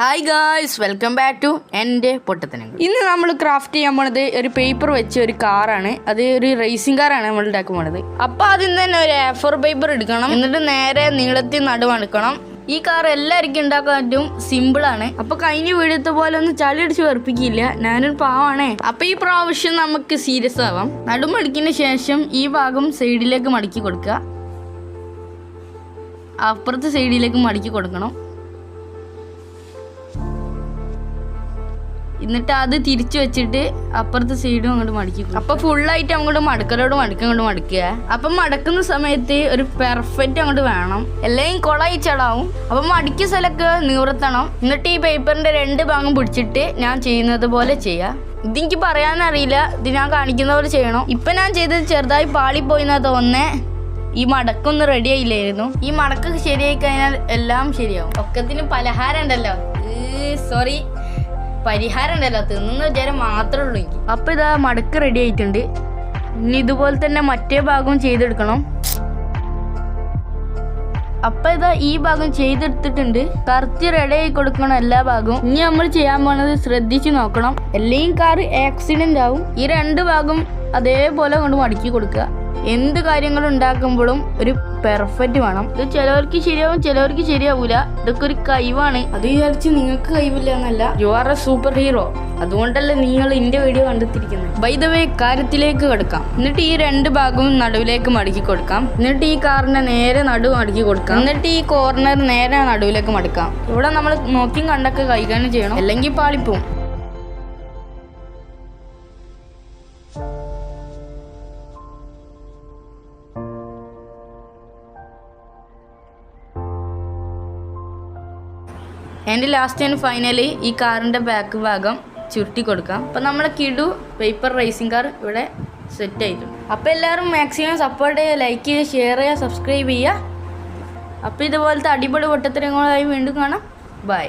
Guys welcome back to എന്റെ പൊട്ടത്തനങ്ങൾ. ഇന്ന് നമ്മൾ ക്രാഫ്റ്റ് ചെയ്യാൻ പോണത് ഒരു പേപ്പർ വെച്ച് ഒരു കാറാണ് അത് ഒരു റേസിംഗ് കാറാണ് നമ്മൾ ഉണ്ടാക്കാൻ പോണത്. അപ്പോൾ ആദ്യം തന്നെ ഒരു എഫർ പേപ്പർ എടുക്കണം. എന്നിട്ട് നേരെ നീളത്തിൽ നടുവണക്കണം ഈ കാർ എല്ലാവർക്കും ഉണ്ടാക്കാൻ പറ്റും സിമ്പിളാണ് അപ്പൊ കഴിഞ്ഞ വീഴത്തെ പോലെ ഒന്നും ചളി അടിച്ച് വെറുപ്പിക്കില്ല. ഞാനൊരു പാവാണേ. അപ്പൊ ഈ പ്രാവശ്യം നമുക്ക് സീരിയസ് ആവാം. നടുമടിക്കിന് ശേഷം ഈ ഭാഗം സൈഡിലേക്ക് മടക്കി കൊടുക്കുക. അപ്പുറത്തെ സൈഡിലേക്ക് മടക്കി കൊടുക്കണം. എന്നിട്ട് അത് തിരിച്ചു വെച്ചിട്ട് അപ്പുറത്തെ സൈഡും അങ്ങോട്ട് മടക്കി. അപ്പൊ ഫുള്ളായിട്ട് അങ്ങോട്ട് മടക്കലോട് മടക്ക അങ്ങോട്ട് മടക്കുക. അപ്പൊ മടക്കുന്ന സമയത്ത് ഒരു പെർഫെക്റ്റ് അങ്ങോട്ട് വേണം. എല്ലാം കൊളയിച്ചടാവും അപ്പൊ മടിക്ക സ്ഥലമൊക്കെ നിവർത്തണം. എന്നിട്ട് ഈ പേപ്പറിന്റെ രണ്ട് ഭാഗം പിടിച്ചിട്ട് ഞാൻ ചെയ്യുന്നത് പോലെ ചെയ്യാം. ഇതെനിക്ക് പറയാനറിയില്ല. ഇത് ഞാൻ കാണിക്കുന്ന പോലെ ചെയ്യണം. ഇപ്പൊ ഞാൻ ചെയ്തത് ചെറുതായി പാളിപ്പോയിന്നാ തോന്നേ ഈ മടക്കൊന്നും റെഡി ആയില്ലായിരുന്നു. ഈ മടക്ക് ശരിയായി കഴിഞ്ഞാൽ എല്ലാം ശരിയാവും. ഒക്കത്തിന് പലഹാരം ഉണ്ടല്ലോ സോറി പരിഹാരം ഉണ്ടല്ലോ തിന്നുന്ന വിചാരം മാത്രമേ ഉള്ളൂ എനിക്ക്. അപ്പൊ ഇതാ മടക്ക് റെഡി ആയിട്ടുണ്ട്. ഇനി ഇതുപോലെ തന്നെ മറ്റേ ഭാഗവും ചെയ്തെടുക്കണം. അപ്പൊ ഇതാ ഈ ഭാഗം ചെയ്തെടുത്തിട്ടുണ്ട്. കറക്റ്റ് റെഡി ആയി കൊടുക്കണം എല്ലാ ഭാഗവും. ഇനി നമ്മൾ ചെയ്യാൻ പോണത് ശ്രദ്ധിച്ച് നോക്കണം. എല്ലാം കാർ ആക്സിഡന്റ് ആവും. ഈ രണ്ട് ഭാഗം അതേപോലെ കൊണ്ട് മടക്കി കൊടുക്കുക. എന്ത് കാര്യങ്ങൾ ഉണ്ടാക്കുമ്പോഴും ഒരു പെർഫെക്റ്റ് വേണം. ഇത് ചിലവർക്ക് ശരിയാവും ചിലവർക്ക് ശരിയാവൂല. ഇതൊക്കെ ഒരു കഴിവാണ്. അത് വിചാരിച്ച് നിങ്ങൾക്ക് കഴിവില്ല എന്നല്ല you are a super hero അതുകൊണ്ടല്ലേ നിങ്ങൾ എന്റെ വീഡിയോ കണ്ടെത്തിയിരിക്കുന്നത്. വൈദവേ കാര്യത്തിലേക്ക് കിടക്കാം. എന്നിട്ട് ഈ രണ്ട് ഭാഗവും നടുവിലേക്ക് മടക്കി കൊടുക്കാം. എന്നിട്ട് ഈ കാറിന്റെ നേരെ നടുവ് മടക്കി കൊടുക്കാം. എന്നിട്ട് ഈ കോർണർ നേരെ നടുവിലേക്ക് മടക്കാം. ഇവിടെ നമ്മൾ നോക്കിയും കണ്ടൊക്കെ കൈകാര്യം ചെയ്യണം. അല്ലെങ്കിൽ പാളിപ്പോവും. എന്റെ ലാസ്റ്റ് ആൻഡ് ഫൈനലി ഈ കാറിന്റെ ബാക്ക് ഭാഗം ചുരുട്ടി കൊടുക്കാം. അപ്പം നമ്മളെ കിടു പേപ്പർ റേസിംഗ് കാർ ഇവിടെ സെറ്റ് ആയിട്ടുണ്ട് അപ്പോൾ എല്ലാവരും മാക്സിമം സപ്പോർട്ട് ചെയ്യുക ലൈക്ക് ചെയ്യുക ഷെയർ ചെയ്യുക സബ്സ്ക്രൈബ് ചെയ്യുക. അപ്പോൾ ഇതുപോലത്തെ അടിപൊളി പൊട്ടത്തരങ്ങളായി വീണ്ടും കാണാം. ബൈ